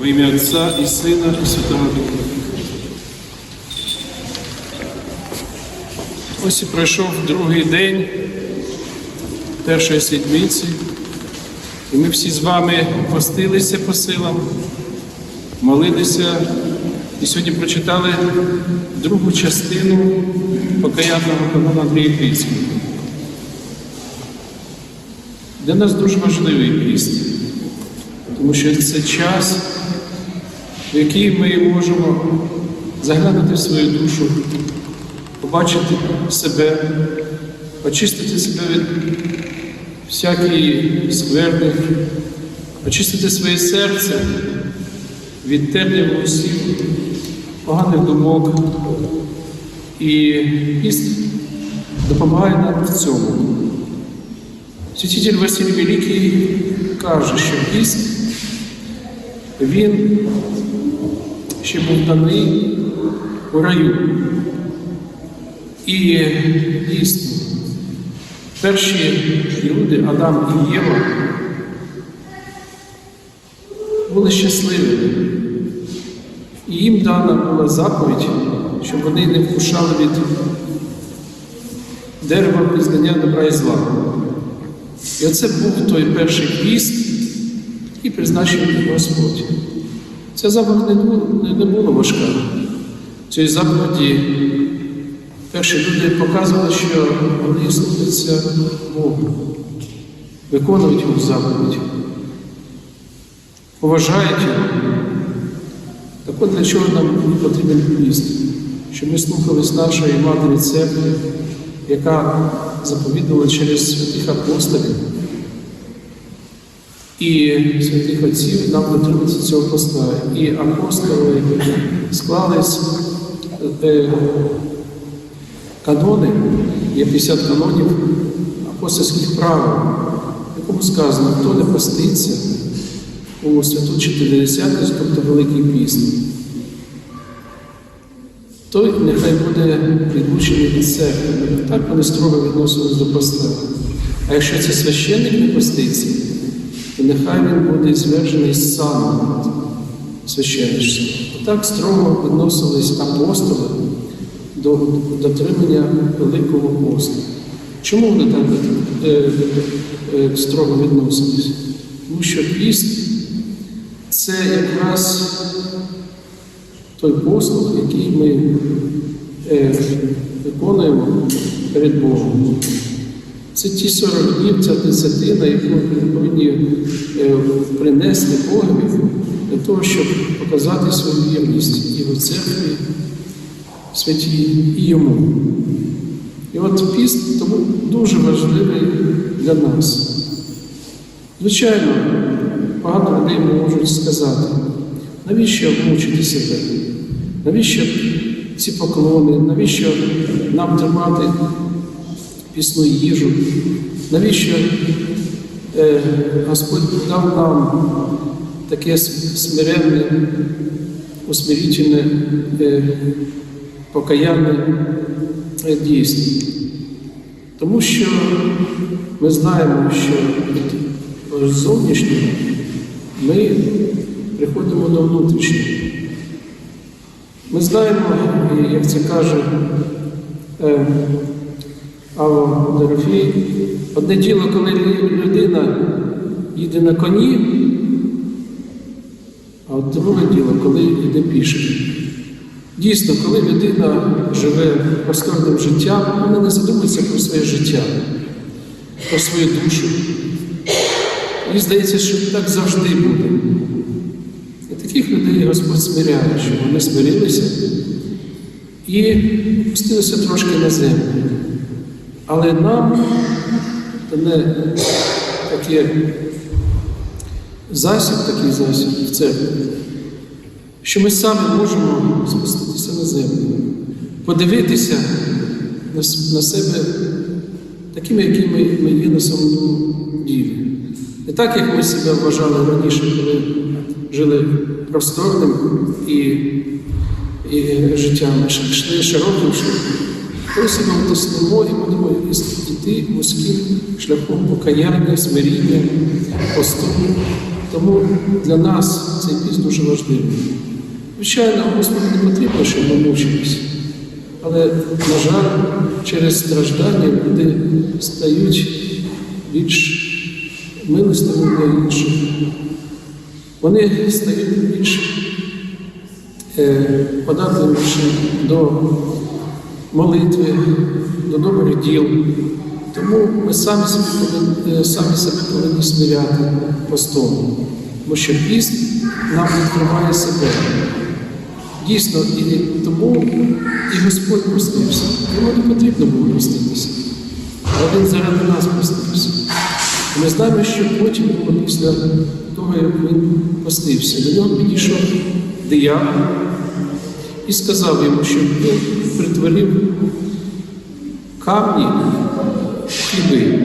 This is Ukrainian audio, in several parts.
Во ім'я Отця і Сина, і Святого Духа. Ось і пройшов другий день першої світлиці, і ми всі з вами постилися по силам, молилися і сьогодні прочитали другу частину покаянного канону Андрія Крицького. Для нас дуже важливий піст, тому що це час, в який ми можемо заглянути в свою душу, побачити себе, очистити себе від всякої скверни, очистити своє серце від темних голосів, поганих думок. І піст допомагає нам в цьому. Святитель Василій Великий каже, що піст, він ще був даний у раю. І дійсно, перші люди, Адам і Єва, були щасливими. І їм дана була заповідь, щоб вони не вкушали від дерева пізнання добра і зла. І оце був той перший піст, який призначив Господь. Ця заповідь не було, важка. В цій заповіді перші люди показували, що вони слухаються Богу, виконують його заповідь, поважають його. Так от для чого нам потрібен піст? Щоб ми слухались нашої матері церкви, яка заповідувала через святих апостолів і святих отців нам дотриматися цього поста. І апостоли склались канони, є 50 канонів апостольських правил, в якому сказано, хто не поститься у святу Чотиридесятницю, тобто Великий піст, той нехай буде відлучений від церкви. Так вони строго відносились до поста. А якщо це священник не поститься, то нехай він буде звержений з сану священничцем. Так строго відносились апостоли до дотримання Великого посту. Чому вони так е, е, строго відносились? Тому що піст це якраз той послуг, який ми е, виконуємо перед Богом. Це ті 40 днів, ця десятина, яку ми повинні е, принести Богові для того, щоб показати свою вірність і в церкві, в святій і йому. І от піст тому дуже важливий для нас. Звичайно, багато людей можуть сказати, навіщо мучити себе? Навіщо ці поклони? Навіщо нам тримати пісну їжу? Навіщо е, Господь дав нам таке смиренне, усмирительне, е, покаянне е, дійство? Тому що ми знаємо, що від зовнішнього ми приходимо до внутрішнього. Ми знаємо, як це каже е, Ава Дорофій, одне діло, коли людина їде на коні, а от друге діло, коли йде пішки. Дійсно, коли людина живе просторним життям, вона не задумується про своє життя, про свою душу. Мені здається, що так завжди буде. І таких людей Господь смиряє, щоб вони смирилися і пустилися трошки на землю. Але нам не таке засіб, такий засіб в церкві, що ми самі можемо спуститися на землю, подивитися на себе такими, якими ми є на самому ділі. Не так, як ми себе вважали раніше, коли жили просторним і, і життям йшли широким шляхом. Себе утиснемо і будемо йти вузьким шляхом покаяння, смиріння, посту, Тому для нас цей піст дуже важливий. Звичайно, Господу не потрібно, щоб ми мучились. Але, на жаль, через страждання люди стають більш милостивими до інших. Вони стають більш е, до молитви, до добрих діл. Тому ми самі е, самі себе повинні смиряти постом, тому що піст нам відкриває себе. Дійсно, і тому і Господь простився. Йому не потрібно було проститися. Але Він заради нас простився. Ми знаємо, що потім після того, як він постився, до нього підійшов диявол і сказав йому, що притворив камні в хліби.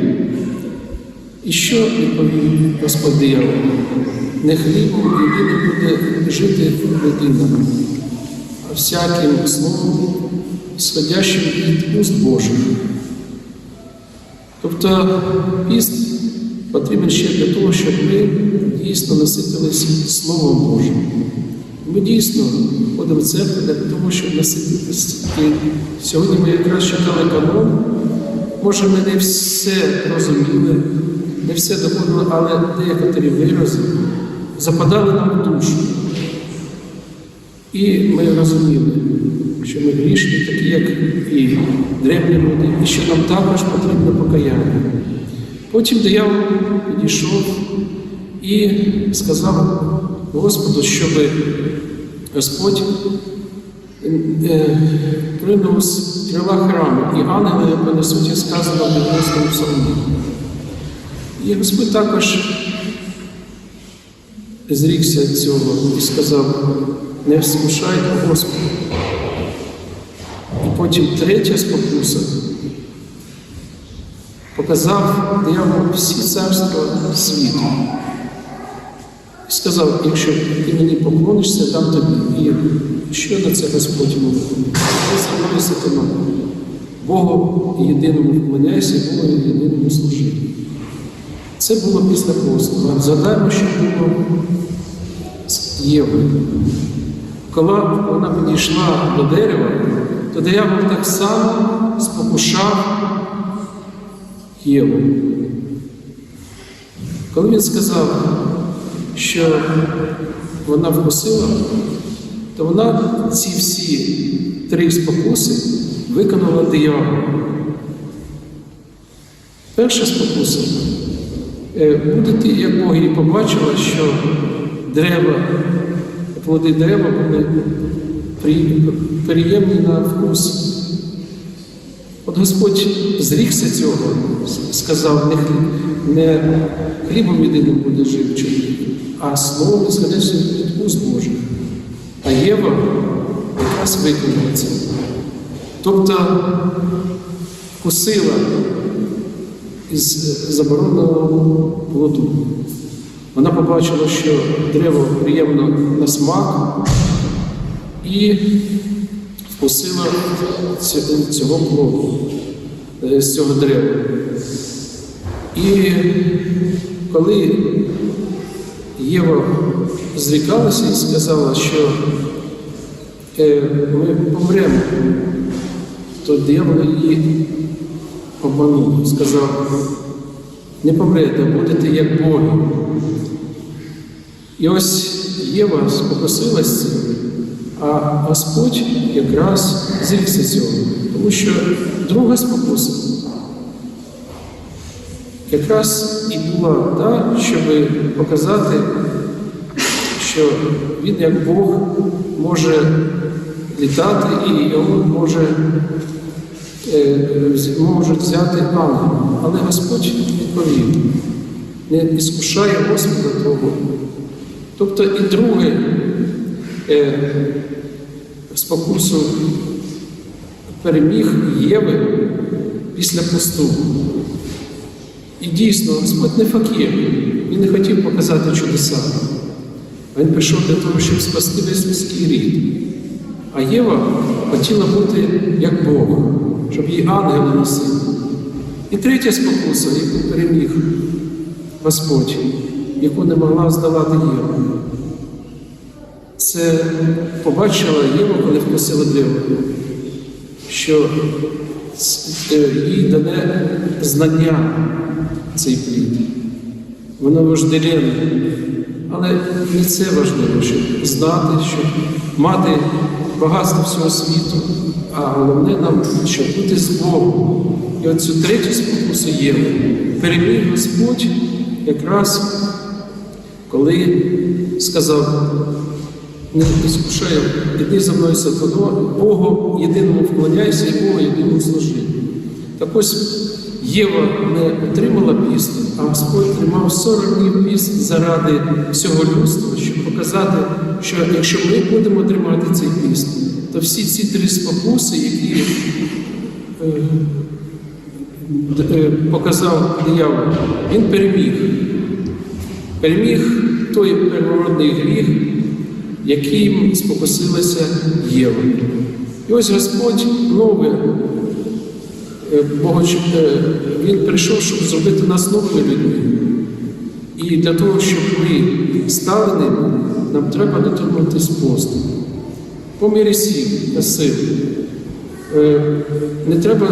І що відповів Господь диявол? Не хлібом єдине буде жити людина, а всяким словом, сходящим від уст Божих. Тобто піст потрібен ще для того, щоб ми дійсно наситилися Словом Божим. Ми дійсно ходимо в церкву для того, щоб насититися. І сьогодні ми якраз читали канон. Може, ми не все розуміли, не все доходило, але деякі вирази западали нам в душу. І ми розуміли, що ми грішні, такі, як і древні люди, і що нам також потрібно покаяння. Потім диявол підійшов і сказав Господу, щоб Господь е, прийняв з крила храму, і ангели понесуть, як сказано в Богослові псалмі. І Господь також зрікся цього і сказав, не скушайте Господа. І потім третя спокуса показав диявол всі царства світу. Сказав, якщо ти мені поклонишся, дам тобі. І що на це Господь мовив? Ти сатана. Богу єдиному вклоняйся, Богу єдиному служи. Це було після послуга. Згадаємо, що було з Євою. Коли вона підійшла до дерева, то диявол так само спокушав Єву. Коли він сказав, що вона вкусила, то вона ці всі три спокуси виконала диявол. Перша спокуса. Е, Будете, як Бог її побачила, що дерева, плоди дерева були приємні на вкус. От Господь зрікся цього, сказав, не хлібом єдиним буде жив чоловік, а словом сходячим від уст Божих. А Єва якраз виконала це. Тобто вкусила із забороненого плоду. Вона побачила, що дерево приємно на смак і вкусила цього плоду, е, з цього дерева. І коли Єва зрікалася і сказала, що е, ми помремо, то диявол її обманув, сказав, не помрете, будете як Боги. І ось Єва спокусилась цим, а Господь якраз зрікся цього. Тому що друга спокуса якраз і була та, щоб показати, що він як Бог може літати і його може, е, можуть взяти ангели. Але Господь відповів, не іскушає Господа того. Тобто і друге е, спокусу переміг Єви після посту. І дійсно, Господь не факір, він не хотів показати чудеса. Він прийшов для того, щоб спасти весь людський рід. А Єва хотіла бути як Бог, щоб її ангели носили. І третя спокуса, яку переміг Господь, яку не могла здолати Єва. Це побачила Єва, коли вкусила дерево, що е, їй дане знання цей плід. Воно вожделенне. Але не це важливо, щоб знати, щоб мати багатство всього світу, а головне нам, щоб бути з Богом. І оцю третю спокусу Єву переміг Господь якраз коли сказав, не іскушай, іди за мною сатано, Богу єдиному вклоняйся і Богу єдиному служи. Так ось Єва не отримала піст, а Господь тримав 40 днів піст заради всього людства, щоб показати, що якщо ми будемо тримати цей піст, то всі ці три спокуси, які е, е, показав диявол, він переміг. Переміг той первородний гріх, яким спокусилася Єва. І ось Господь нове, Він прийшов, щоб зробити нас новими людьми. І для того, щоб ми стали ними, нам треба дотримуватись посту. По мірі сіл та сил. Е, Не треба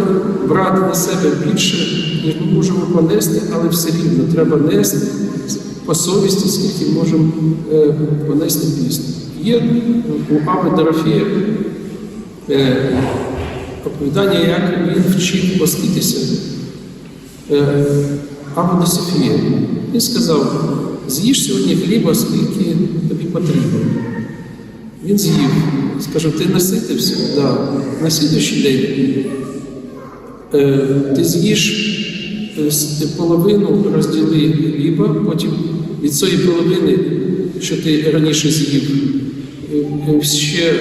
брати на себе більше, ніж ми можемо понести, але все рівно треба нести по совісті, скільки можемо е, понести пісню. Є у Ави Дорофія е, оповідання, як він вчив поститися. Е, Ава Він сказав, з'їж сьогодні хліба, скільки тобі потрібно. Він з'їв. Скажу, ти наситився? Да. На слідуючий день е, ти з'їш е, половину розділи хліба, потім від цієї половини, що ти раніше з'їв, ще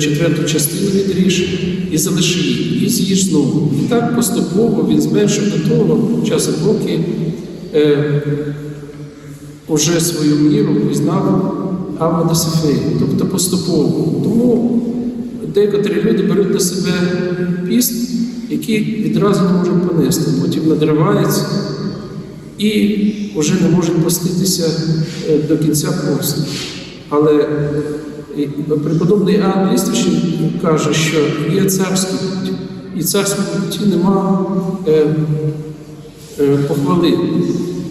четверту частину відріж і залиши її, і з'їж знову. І так поступово він зменшив до того часу, поки е, уже свою міру пізнав Авадосифею. Тобто поступово. Тому декотрі люди беруть на себе піст, який відразу не можуть понести, потім надриваються і вже не можуть поститися е, до кінця посту. Але е, преподобний Іоанн Ліствичний каже, що є царський путь, і в царському путі нема е, е, похвали.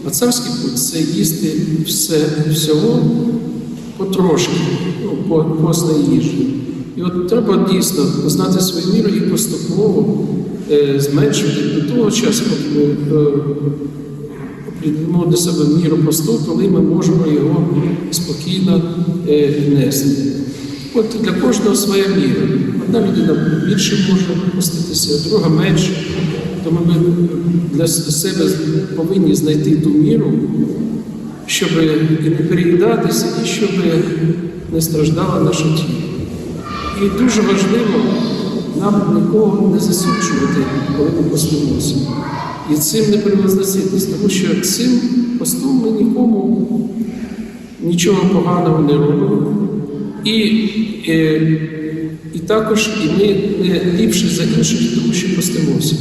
А царський путь це їсти все, всього потрошки, ну, по їжі. І от треба дійсно знати свою міру і поступово е, зменшувати до того часу, поки е, прийдемо до себе міру посту, коли ми можемо його спокійно е, нести. От для кожного своя міра. Одна людина більше може поститися, друга менше. Тому ми для себе повинні знайти ту міру, щоб і не переїдатися, і щоб не страждало наше тіло. І дуже важливо нам нікого не засуджувати, коли ми постимося. І цим не привозноситись, тому що цим постом ми нікому нічого поганого не робимо. І, е, і також і ми не ліпше за інших, тому що постимося.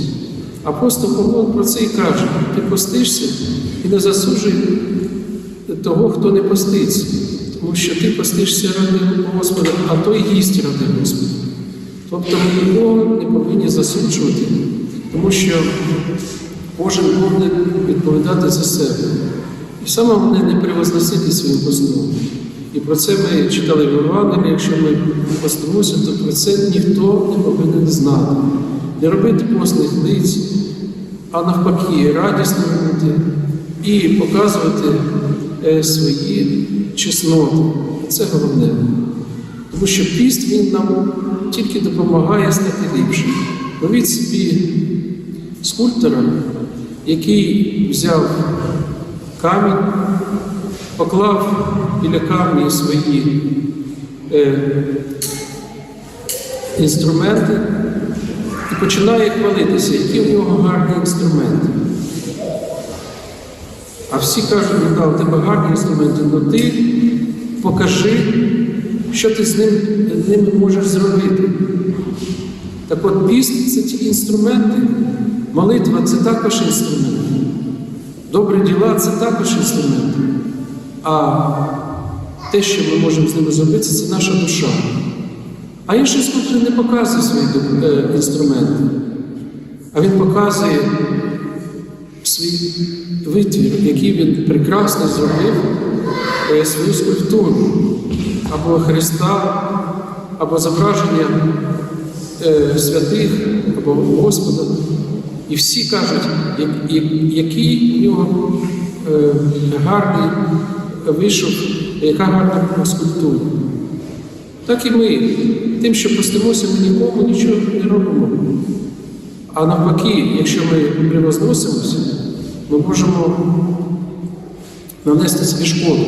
Апостол Павло про це і каже: ти постишся і не засуджуй того, хто не поститься, тому що ти постишся ради Господа, а той їсть ради Господа. Тобто ми нікого не повинні засуджувати, тому що кожен повинен відповідати за себе. І саме головне не привозносити своїм постом. І про це ми читали в Євангелії, якщо ми постимося, то про це ніхто не повинен знати. Не робити постних лиць, а навпаки, радісно бути і показувати е, свої чесноти. Це головне. Тому що піст він нам тільки допомагає стати ліпшим. Уявіть собі скульптора, який взяв камінь, поклав біля камня свої е, інструменти і починає хвалитися, які в нього гарні інструменти. А всі кажуть, ну да, у тебе гарні інструменти, але ти покажи, що ти з ним, ними можеш зробити. Так от піст це ті інструменти, молитва це також інструменти. Добрі діла це також інструменти. А те, що ми можемо з ними зробити, це наша душа. А інший скульптор не показує свої е, інструменти, а він показує свій витвір, який він прекрасно зробив е, свою скульптуру або Христа, або зображення е, святих, або Господа. І всі кажуть, як- як- який у нього е, гарний вийшов, яка гарна скульптура. Так і ми, тим, що постимося, ми нікому нічого не робимо. А навпаки, якщо ми превозносимося, ми можемо нанести собі шкоду.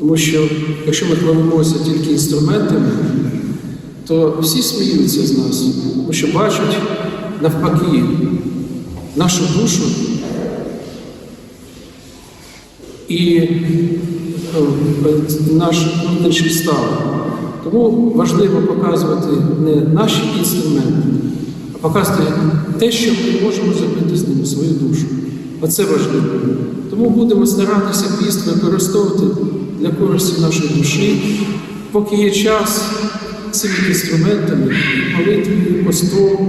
Тому що якщо ми хвалимося тільки інструментами, то всі сміються з нас, тому що бачать навпаки нашу душу і е, наш внутрішній стан. Тому важливо показувати не наші інструменти, а показувати те, що ми можемо зробити з ними, свою душу. Оце важливо. Тому будемо старатися піст використовувати для користі нашої душі, поки є час цими інструментами, молитвою, постом,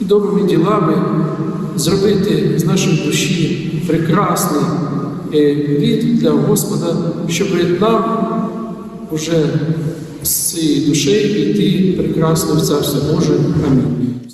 і добрими ділами зробити з нашої душі прекрасний е, плід для Господа, щоб нам уже з цією душею йти прекрасно в Царство Боже. Амінь.